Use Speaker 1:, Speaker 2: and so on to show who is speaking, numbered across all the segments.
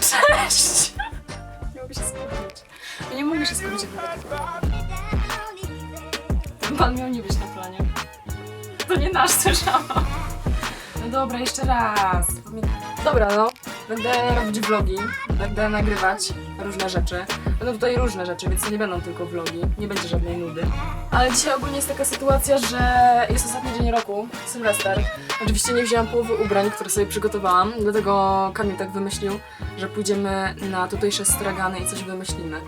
Speaker 1: Cześć! Nie mogę się skupić. Ja nie mogę się skupić. Ten pan miał nie być na planie. To nie nasz też, No dobra, jeszcze raz. Dobra, no. Będę robić vlogi, będę nagrywać różne rzeczy. Będą tutaj różne rzeczy, więc to nie będą tylko vlogi, nie będzie żadnej nudy. Ale dzisiaj ogólnie jest taka sytuacja, że jest ostatni dzień roku, Sylwester. Oczywiście nie wzięłam połowy ubrań, które sobie przygotowałam, dlatego Kamil tak wymyślił, że pójdziemy na tutejsze stragany i coś wymyślimy.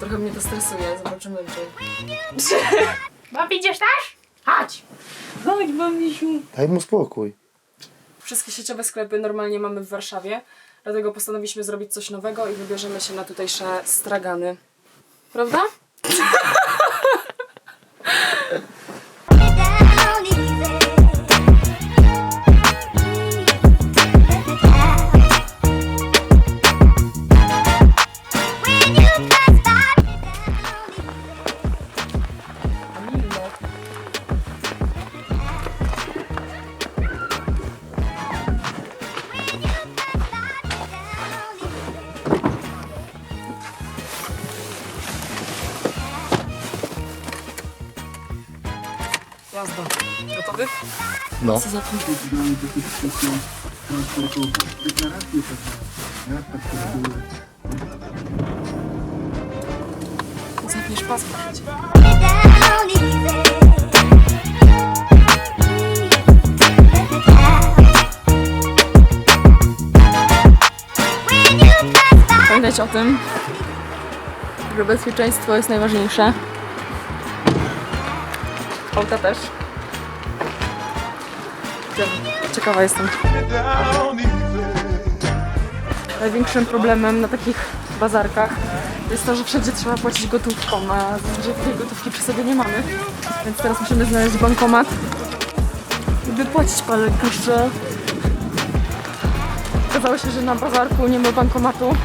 Speaker 1: Trochę mnie to stresuje, zobaczymy czy... Mam idziesz też? Chodź! Chodź, mamisiu!
Speaker 2: Daj mu spokój.
Speaker 1: Wszystkie sieciowe sklepy normalnie mamy w Warszawie, dlatego postanowiliśmy zrobić coś nowego i wybierzemy się na tutejsze stragany. Prawda? Jazda. Gotowy?
Speaker 2: No.
Speaker 1: Co za. Zapniesz paszport. Pamiętać o tym, że bezpieczeństwo jest najważniejsze. Auta też. Ciekawa jestem. Największym problemem na takich bazarkach jest to, że wszędzie trzeba płacić gotówką, a zazwyczaj tej gotówki przy sobie nie mamy. Więc teraz musimy znaleźć bankomat i wypłacić parę groszy. Okazało się, że na bazarku nie ma bankomatu.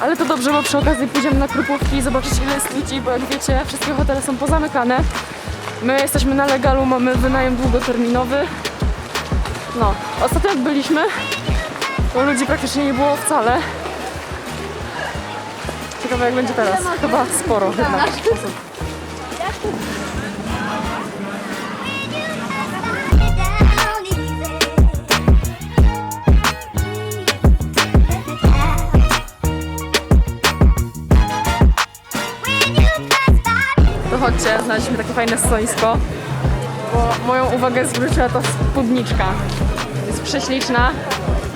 Speaker 1: Ale to dobrze, bo przy okazji pójdziemy na Krupówki i zobaczyć ile jest ludzi, bo jak wiecie, wszystkie hotele są pozamykane. My jesteśmy na legalu, mamy wynajem długoterminowy. No, ostatnio jak byliśmy, to ludzi praktycznie nie było wcale. Ciekawe jak będzie teraz. Chyba sporo. Fajne stoisko. Bo moją uwagę zwróciła ta spódniczka. Jest prześliczna,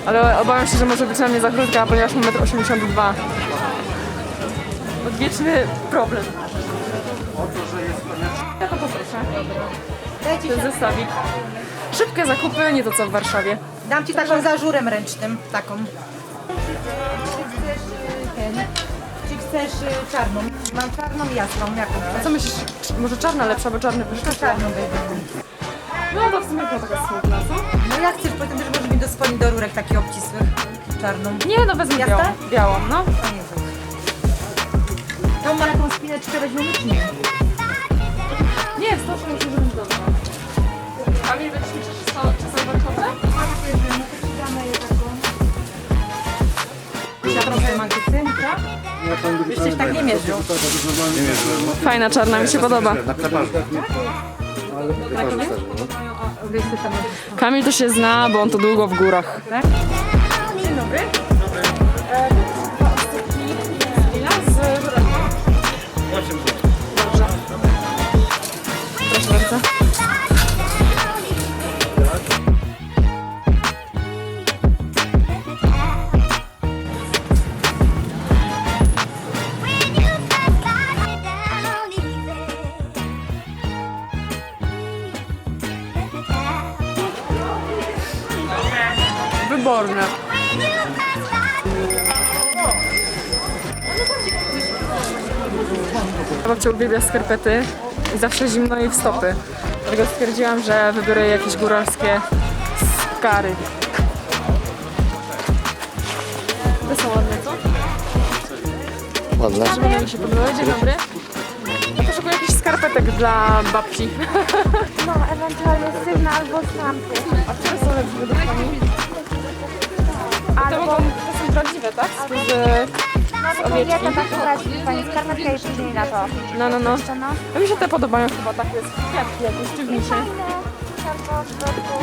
Speaker 1: ale obawiam się, że może być na mnie za krótka, ponieważ mam 1,82 m. Odwieczny problem. Ja to poproszę. Ten zestawik. Szybkie zakupy, nie to co w Warszawie.
Speaker 3: Dam ci taką za żurem ręcznym, taką. Czy chcesz y, czarną? Mam czarną i jasną, jaką chcesz?
Speaker 1: Co myślisz, czy- może czarna lepsza, bo czarny wyszło?
Speaker 3: Czarną będzie.
Speaker 1: No to w sumie była taka smutna, co?
Speaker 3: No jak chcesz, potem też możesz mi do spodni do rurek takich obcisłych. Czarną.
Speaker 1: Nie, no wezmę
Speaker 3: Jasne?
Speaker 1: białą. Białą, no.
Speaker 3: Wiem. Tą ma taką spineczkę weźmiemy czy nie?
Speaker 1: Nie, stoczkę myślę, że
Speaker 3: Coś tak nie mierzył.
Speaker 1: Fajna czarna, mi się podoba. Kamil to się zna, bo on to długo w górach. Dzień dobry. Wyborne. Babcia uwielbia skarpety i zawsze zimno jej w stopy. Dlatego stwierdziłam, że wybiorę jakieś góralskie skary. Te są ładne, co?
Speaker 2: Ładne.
Speaker 1: Żeby mi się podobały. Dzień dobry. Ja poszukuję jakichś skarpetek dla babci.
Speaker 3: No, ewentualnie sygnał albo stampy.
Speaker 1: A które są lepsze według Pani? Tak? Z,
Speaker 3: No, tylko jedna tak brać pani skarpetka i później na to.
Speaker 1: no, no, no.
Speaker 3: Jeszcze no.
Speaker 1: A mi się te podobają chyba tak jest kwiatki jakieś dziwniejsze.
Speaker 3: Fajne. Albo w środku.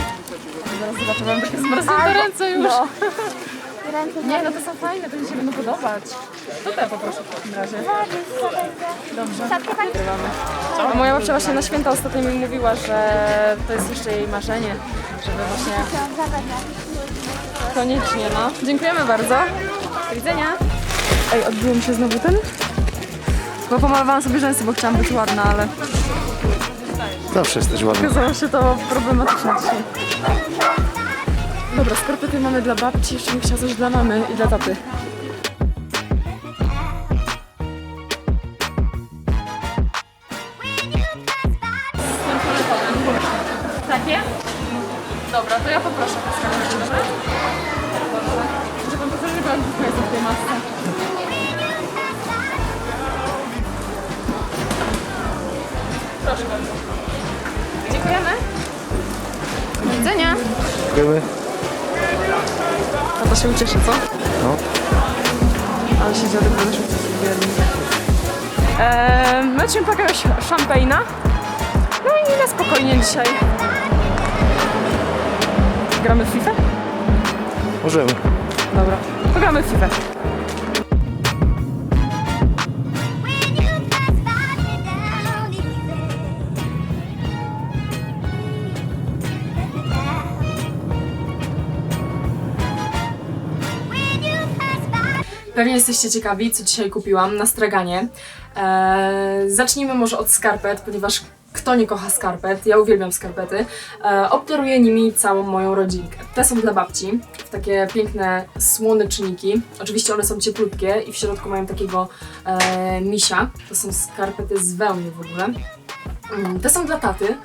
Speaker 1: Zaraz zobaczę, mam takie zmarznięte
Speaker 3: Albo-
Speaker 1: ręce już.
Speaker 3: No. Ręce
Speaker 1: Nie, no to są fajne, to mi się będą podobać. To te poproszę w takim razie.
Speaker 3: Będzie?
Speaker 1: Dobrze.
Speaker 3: Czapkę pani?
Speaker 1: A moja babcia właśnie na święta ostatnio mi mówiła, że to jest jeszcze jej marzenie, żeby właśnie koniecznie, no. Dziękujemy bardzo. Widzenia. Ej, odbiło mi się znowu ten? Bo pomalowałam sobie rzęsy, bo chciałam być ładna, ale
Speaker 2: Zawsze jesteś ładny.
Speaker 1: okazało się to problematyczne dzisiaj. Dobra, skarpety mamy dla babci, jeszcze bym chciała coś dla mamy i dla taty. Dziękujemy. A to się ucieszy, co?
Speaker 2: No.
Speaker 1: Ale się dziadek wyruszył coś uwielbi. Eee, po jakiegoś szampejna. No i na spokojnie dzisiaj. Gramy w FIFA?
Speaker 2: Możemy.
Speaker 1: Dobra. Pogramy w FIFA. Pewnie jesteście ciekawi, co dzisiaj kupiłam na straganie. Eee, zacznijmy może od skarpet, ponieważ kto nie kocha skarpet? Ja uwielbiam skarpety. Eee, obdaruję nimi całą moją rodzinkę. Te są dla babci, w takie piękne słoneczniki. Oczywiście one są cieplutkie i w środku mają takiego e, misia. To są skarpety z wełny w ogóle. Mm, Te są dla taty.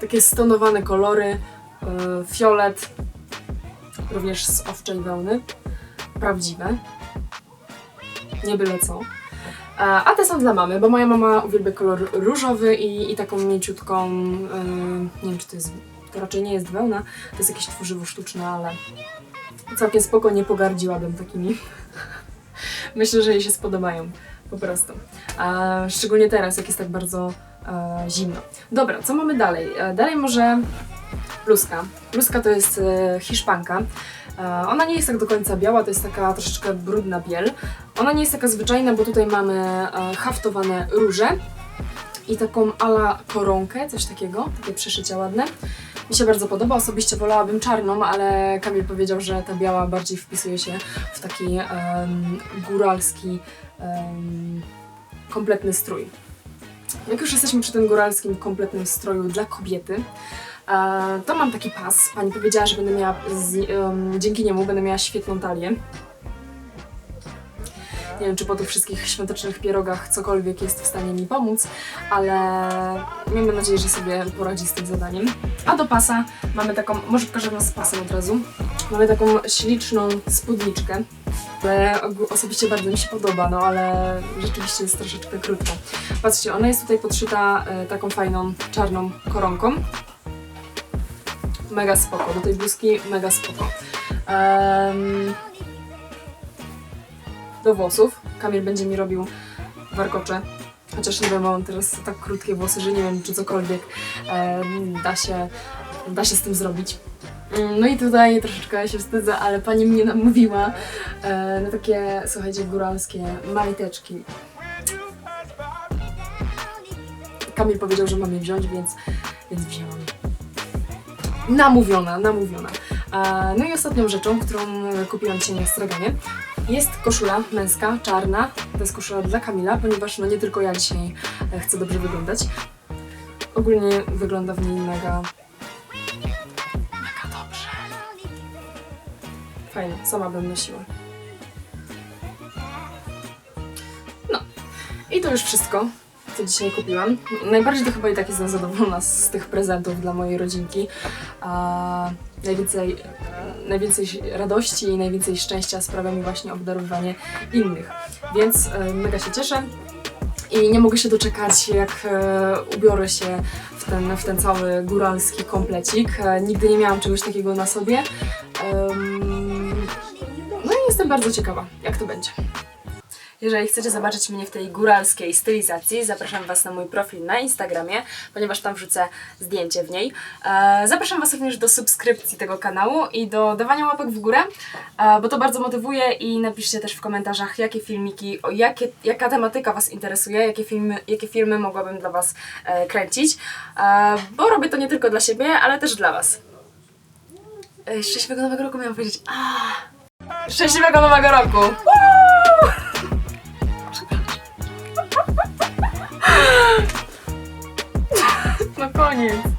Speaker 1: Takie stonowane kolory, e, fiolet, również z owczej wełny. Prawdziwe nie byle co. E, A te są dla mamy, bo moja mama uwielbia kolor różowy i, i taką mięciutką, e, nie wiem czy to jest, to raczej nie jest wełna, to jest jakieś tworzywo sztuczne, ale całkiem spoko, nie pogardziłabym takimi. Myślę, że jej się spodobają, po prostu. A szczególnie teraz, jak jest tak bardzo e, zimno. Dobra, co mamy dalej? E, dalej może bluzka. Bluzka to jest e, hiszpanka. E, Ona nie jest tak do końca biała, to jest taka troszeczkę brudna biel. Ona nie jest taka zwyczajna, bo tutaj mamy e, haftowane róże i taką ala koronkę, coś takiego, takie przeszycie ładne. Mi się bardzo podoba, osobiście wolałabym czarną, ale Kamil powiedział, że ta biała bardziej wpisuje się w taki em, góralski, em, kompletny strój. Jak już jesteśmy przy tym góralskim, kompletnym stroju dla kobiety, to mam taki pas. Pani powiedziała, że będę miała, z, em, dzięki niemu będę miała świetną talię. Nie wiem, czy po tych wszystkich świątecznych pierogach cokolwiek jest w stanie mi pomóc, ale miejmy nadzieję, że sobie poradzi z tym zadaniem. A do pasa mamy taką, może pokażę Wam z pasem od razu. Mamy taką śliczną spódniczkę, ale osobiście bardzo mi się podoba, no ale rzeczywiście jest troszeczkę krótka. Patrzcie, ona jest tutaj podszyta e, taką fajną czarną koronką. Mega spoko, do tej bluzki mega spoko. Em, do włosów. Kamil będzie mi robił warkocze. Chociaż nie wiem, mam teraz tak krótkie włosy, że nie wiem, czy cokolwiek em, da, się, da się z tym zrobić. Mm, No i tutaj troszeczkę się wstydzę, ale pani mnie namówiła e, na takie, słuchajcie, góralskie majteczki. Kamil powiedział, że mam je wziąć, więc, więc wzięłam. Namówiona, namówiona. No i ostatnią rzeczą, którą kupiłam dzisiaj na straganie, jest koszula męska, czarna. To jest koszula dla Kamila, ponieważ no nie tylko ja dzisiaj e, chcę dobrze wyglądać. Ogólnie wygląda w niej mega... mega dobrze. Fajnie, sama bym nosiła. No. I to już wszystko, co dzisiaj kupiłam. Najbardziej to chyba i tak jestem zadowolona z tych prezentów dla mojej rodzinki. A najwięcej, najwięcej radości i najwięcej szczęścia sprawia mi właśnie obdarowywanie innych. Więc e, mega się cieszę. i nie mogę się doczekać, jak e, ubiorę się w ten, w ten cały góralski komplecik. E, nigdy nie miałam czegoś takiego na sobie. No i jestem bardzo ciekawa, jak to będzie. Jeżeli chcecie zobaczyć mnie w tej góralskiej stylizacji, zapraszam Was na mój profil na Instagramie, ponieważ tam wrzucę zdjęcie w niej. E, zapraszam Was również do subskrypcji tego kanału i do dawania łapek w górę, e, bo to bardzo motywuje i napiszcie też w komentarzach, jakie filmiki, jakie, jaka tematyka Was interesuje, jakie filmy, jakie filmy mogłabym dla Was e, kręcić, bo robię to nie tylko dla siebie, ale też dla Was. Szczęśliwego Nowego Roku miałam powiedzieć. A! Szczęśliwego Nowego Roku! Woo! Koniec.